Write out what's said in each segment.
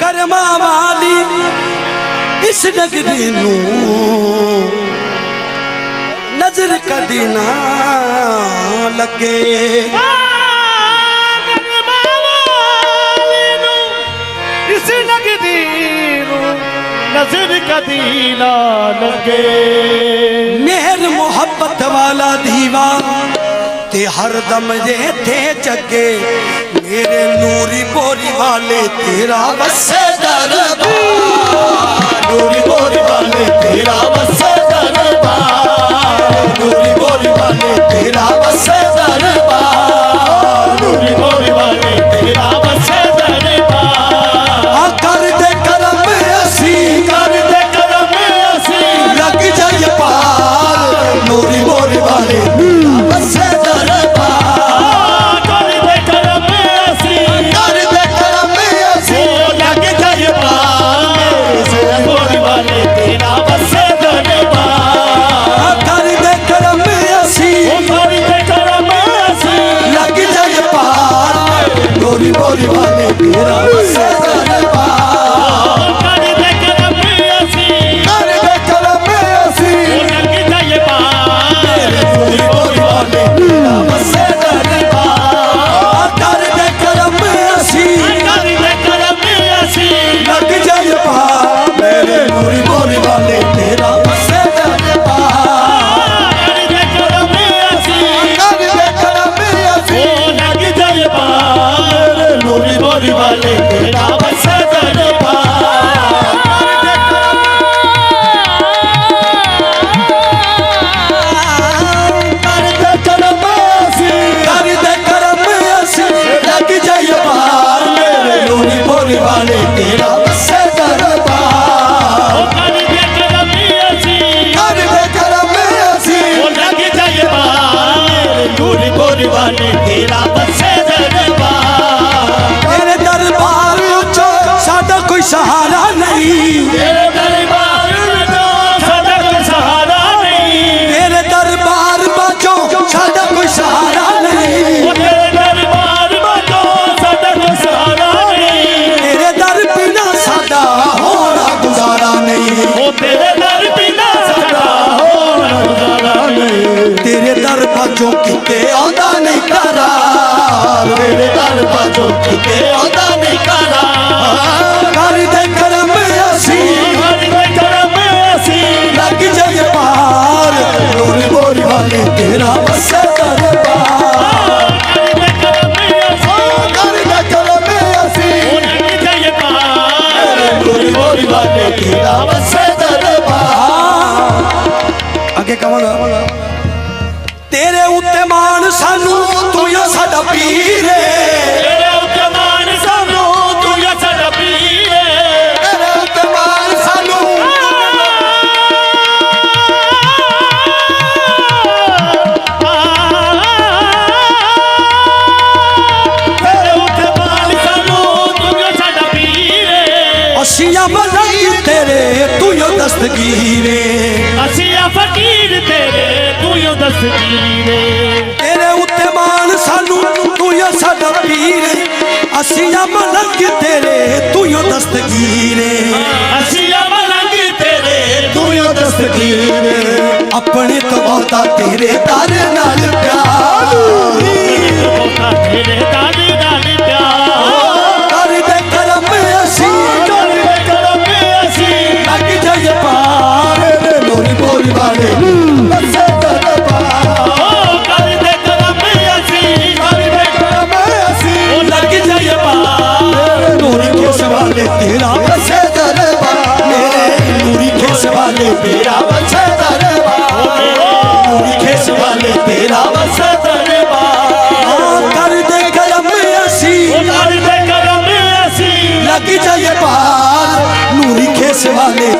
ਕਰਮਾਂ ਵਾਲੀ ਇਸ ਨਗਰੀ ਨੂੰ ਨਜ਼ਰ ਕਦੀ ਨਾ ਲੱਗੇ। ਇਸ ਨਗਰੀ ਨੂੰ ਨਜ਼ਰ ਕਦੀ ਨਾ ਲੱਗੇ। ਮਿਹਰ ਮੁਹੱਬਤ ਵਾਲਾ ਦੀਵਾ ਤੇ ਹਰ ਦਮ ਜੇ ਤੇ ਚੱਗੇ ਮੇਰੇ ਨੂਰੀ ਬੋਰੀ ਵਾਲੇ ਤੇਰਾ ਵਸੇ ਦਰਬਾਰ। ਨੂਰੀ ਬੋਰੀ ਤੇਰਾ ਵਸੇ ਦਰਬਾਰ। ਨੂਰੀ ਬੋਰੀ ਵਾਲੇ ਤੇਰਾ ਵਸੇ ਦਰਬਾਰ। ਨੂਰੀ ਵਾਲੇ ਤੇਰਾ ਵਸੇ ਆ ਕਰ ਦੇ ਕਰਮ ਅਸੀਂ ਕਰ ਦੇ ਵਾਲੇ Get on my set. ਮਲੰਗ ਤੇਰੇ ਤੂੰ ਯੋ ਦਸਤਗੀਰੇ ਅਸੀਂ ਆ ਫਕੀਰ ਤੇਰੇ ਤੂੰ ਯੋ ਦਸਤਗੀਰੇ ਤੇਰੇ ਉੱਤੇ ਮਾਨ ਸਾਨੂੰ ਤੂੰ ਯੋ ਸਾਡਾ ਪੀਰ ਅਸੀਂ ਆ ਮਲੰਗ ਤੇਰੇ ਤੂੰ ਯੋ ਦਸਤਗੀਰੇ ਅਸੀਂ ਆ ਮਲੰਗ ਤੇਰੇ ਤੂੰ ਯੋ ਦਸਤਗੀਰੇ ਆਪਣੇ ਤਵਾਤਾ ਤੇਰੇ ਤਾਰੇ ਨਾਲ ਪਿਆਰ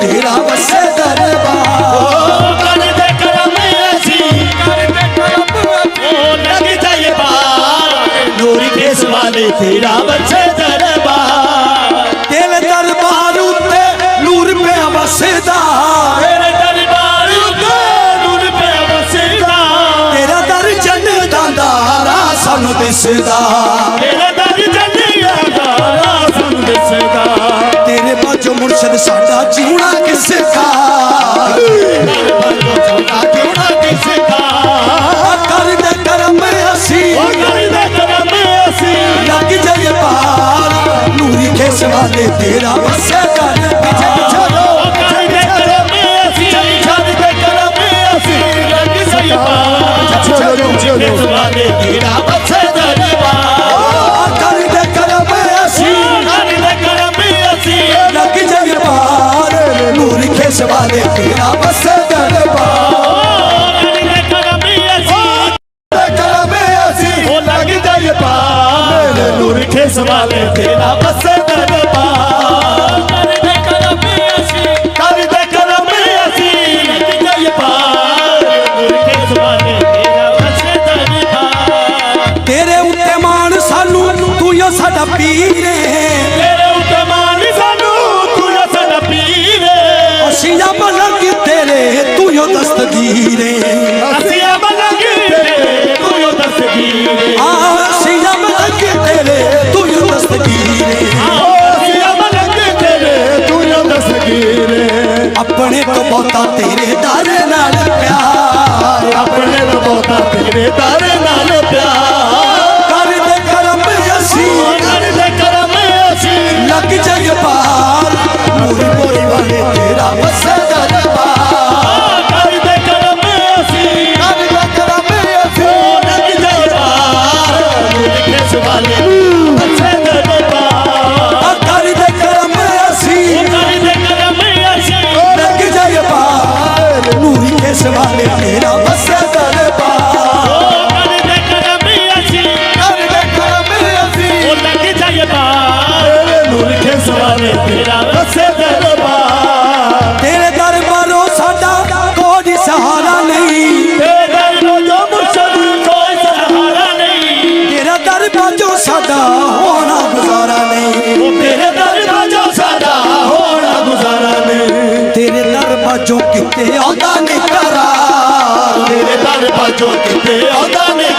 ਤੇਰਾ ਵਸੇ ਦਰਬਾਰ। ਕਰਦੇ ਕਰਮ ਅਸੀਂ। ਕਰਦੇ ਕਰਮ ਉਹ ਲੱਗ ਜਾਏ ਬਾਰ ਨੂਰੀ ਦੇਸ ਵਾਲੇ ਤੇਰਾ ਵਸੇ ਦਰਬਾਰ। ਤੇਰੇ ਦਰਬਾਰ ਉੱਤੇ ਨੂਰ ਪਿਆ ਵਸਦਾ ਤੇਰੇ ਦਰਬਾਰ ਉੱਤੇ ਨੂਰ ਪਿਆ ਵਸਦਾ ਤੇਰਾ ਦਰ ਜੰਨਤਾਂ ਦਾ ਰਾਹ ਸਾਨੂੰ ਦਿਸਦਾ। ਮੁਰਸ਼ਦ ਸਾਡਾ ਜਿਉਣਾ ਕਿਸ ਕਾ ਛੋਟਾ ਕਿਉਂ ਕਿਸ ਦਾ ਕਰਦੇ ਕਰਮ ਅਸੀਂ ਉਹ ਕਰਦੇ ਕਰਮ ਅਸੀਂ ਲੱਗ ਜਾਏ ਪਾਰ ਨੂਰੀ ਖੇਸ ਵਾਲੇ ਤੇਰਾ ਵਸੇ ਕਰ ਪਿੱਛੇ ਪਿੱਛੇ ਲੋ ਉਹ ਕਰਦੇ ਕਰਮ ਅਸੀਂ ਕਰਦੇ ਕਰਮ ਅਸੀਂ ਲੱਗ ਸਹੀ ਪਾਰ ਚਲੋ, ਚਲੋ। ਕਿਸ ਵਾਲੇ ਤੇਰਾ ਵਾਲੇ ਤੇਰਾ ਵਸੇ ਦਰਬਾਰ ਕਰਦੇ ਕਰਮ ਅਸੀਂ ਕਰਮ ਅਸੀਂ ਉਹ ਲੱਗ ਜਾਏ ਪਾਰ ਨੂਰ ਖੇਸ ਵਾਲੇ ਤੇਰਾ ਬੱਸੇ ਅਸੀਂ ਅਮਲੰਗੇ ਤੇਰੇ ਤੂੰ। ਆ ਅਸੀਂ ਤੇਰੇ ਤੂੰ ਅਸੀਂ ਅਮਲੰਗੇ ਤੇਰੇ ਤੂੰ। ਆਪਣੇ ਤੋਂ ਬਹੁਤਾ ਤੇਰੇ ਦਰ ਦਰਬਾਰੋਂ ਕਿਤੇ ਆਉਂਦਾ ਨਹੀਂ ਤੇਰੇ ਦਰ ਬਾਜੋ ਕਿਤੇ ਆਉਂਦਾ ਨਹੀਂ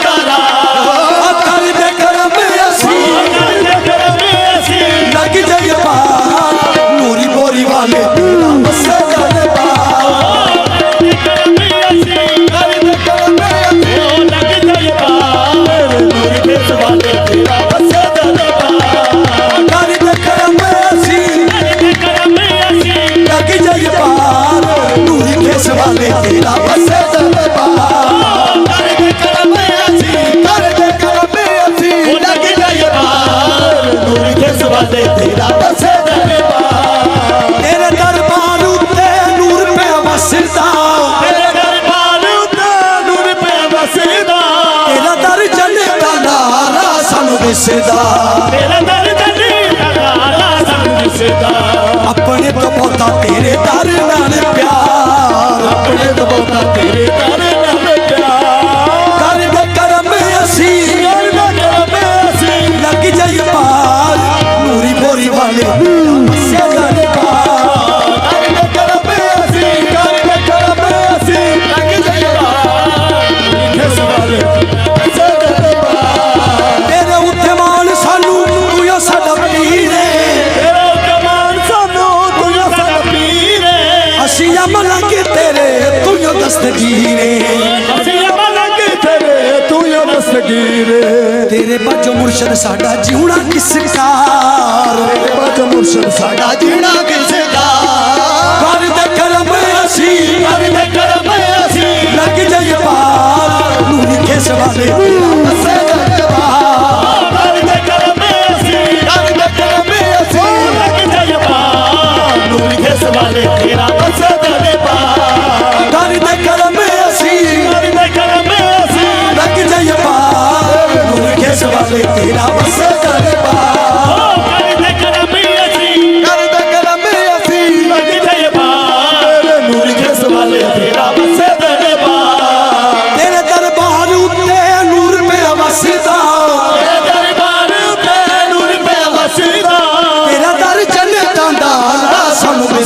ਜਾਏ ਪਾਰ ਨੂਰੀ ਕੇਸ ਵਾਲੇ ਤੇਰਾ ਕਰਮ ਅਸੀਂ ਕਰਮ ਅਸੀਂ। ਲੱਗ ਜਾਏ ਬਾਹਰ ਨੂਰ ਕੇ ਸਵਾਲੇ ਤੇਰਾ ਵਸੇ ਦਰਬਾਰ ਤੇਰੇ ਦਰਬਾਰ ਉੱਤੇ ਨੂਰ ਪਿਆ ਵਸਦਾ। ਤੇਰੇ ਦਰਬਾਰ ਉੱਤੇ ਨੂਰ ਵਸਦਾ। ਤੇਰਾ ਦਰ ਜੰਨਤਾਂ ਦਾ ਸਾਨੂੰ ਤੇਰੇ ਦਰ ਨਾਲ ਪਿਆਰ। ਕਰਦੇ ਕਰਮ ਅਸੀਂ। ਕਰਦੇ ਕਰਮ ਅਸੀਂ। ਲੱਗ ਜਾਈ ਪਾਰ। ਨੂਰੀ ਬੋਰੀ ਵਾਲੇ ਵਸਿਆ ਦਰਬਾਰ ਕਰਦੇ ਕਰਮ ਅਸੀਂ। ਕਰਦੇ ਕਰਮ ਅਸੀਂ। ਲੱਗ ਜਾਏ ਬਾਹਰ ਕਿਸ ਵਾਲੇ ਐਸੇ ਦਰਬਾਰ ਤੇਰੇ ਉੱਤੇ ਮਾਣ ਸਾਨੂੰ ਤੂੰ ਹੀ ਸਾਡਾ ਪੀਰ ਏ। ਤੇਰਾ ਕਮਾਨ ਸਾਨੂੰ ਤੂੰ ਹੀ ਸਾਡਾ ਪੀਰ ਏ। ਅਸੀਂ ਤੂੰ ਹੀ ਦਸਤਗੀਰ ਅਸੀਂ ਤੇਰੇ ਤੂੰ ਦਸਤਗੀਰ ਤੇਰੇ ਬਾਝੋਂ ਮੁਰਸ਼ਦ ਸਾਡਾ ਜਿਉਣਾ ਕਿਸ ਕਾਰ ਬਾਜੋ ਮੁਰਸ਼ਦ ਸਾਡਾ ਜੀਣਾ ਕਿਸ ਦਾ ਕਰਦੇ ਕਰਮ ਅਸੀਂ ਕਰਦੇ ਕਰਮ ਅਸੀਂ। ਲੱਗ ਜਾਈ ਪਾਰ। ਨੂਰੀ ਖੇਸ ਵਾਲੇ।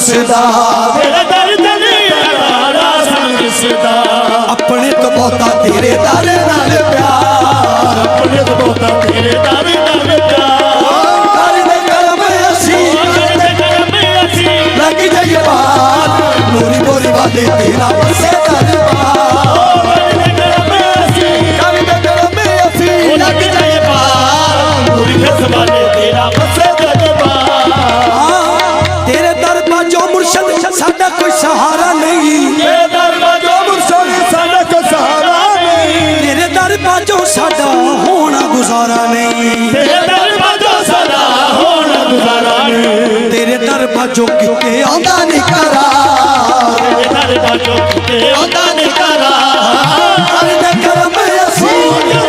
ਦਿਸਦਾ। ਤੇਰੇ ਦਰ ਜਲੀ ਦਾ ਸਾਨੂੰ ਦਿਸਦਾ ਆਪਣੇ ਤੋਂ ਬਹੁਤਾ ਤੇਰੇ ਦਰ ਜੋ ਤੇ ਉਹਦਾ ਨਿਕਾਰਾ ਹਰ ਦੇ ਕਰਮ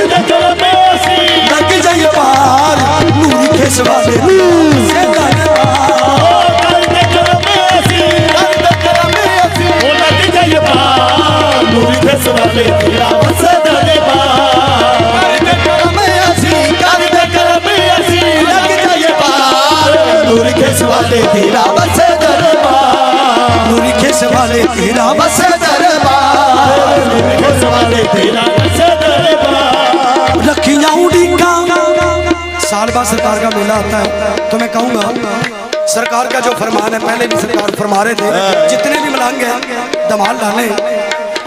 ਦੇ ਕਰਮ ਅਸੀਂ। ਲੱਗ ਜਾਈਏ ਬਾਹਰ ਨੂਰੀ ਸਵਾਲੇ ਤੇਰਾ देश वाले तेरा बस दरबार। रखिया उड़ीका। साल बाद सरकार का मेला आता है तो मैं कहूँगा, सरकार का जो फरमान है, पहले भी सरकार फरमा रहे थे, जितने भी मलंग हैं दमाल डाले।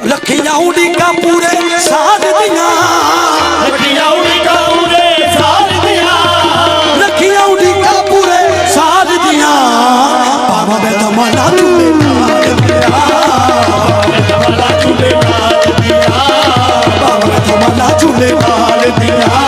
रखिया उड़ीका पूरे साल दिया। रखिया उड़ीका पूरे साल ਝੂਲੇ ਵਾਲ ਦੀਆਂ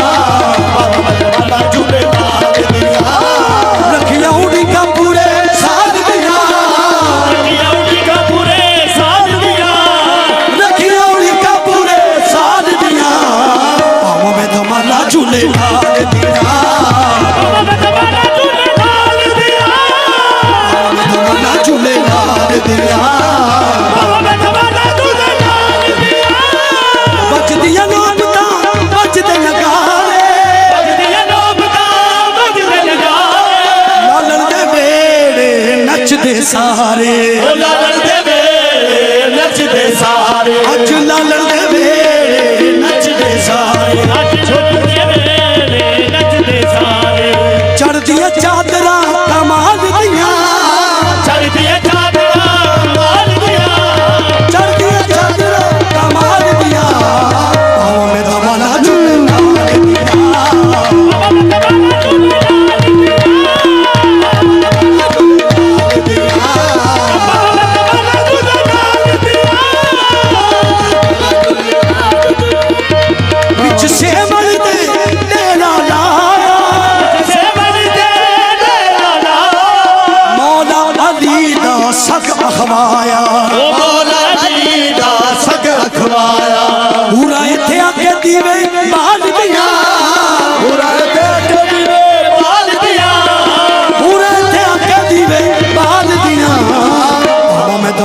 ਨੱਚਦੇ ਸਾਰੇ ਉਹ ਲੜਦੇ ਵੇ ਨੱਚਦੇ ਸਾਰੇ।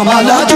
জমালা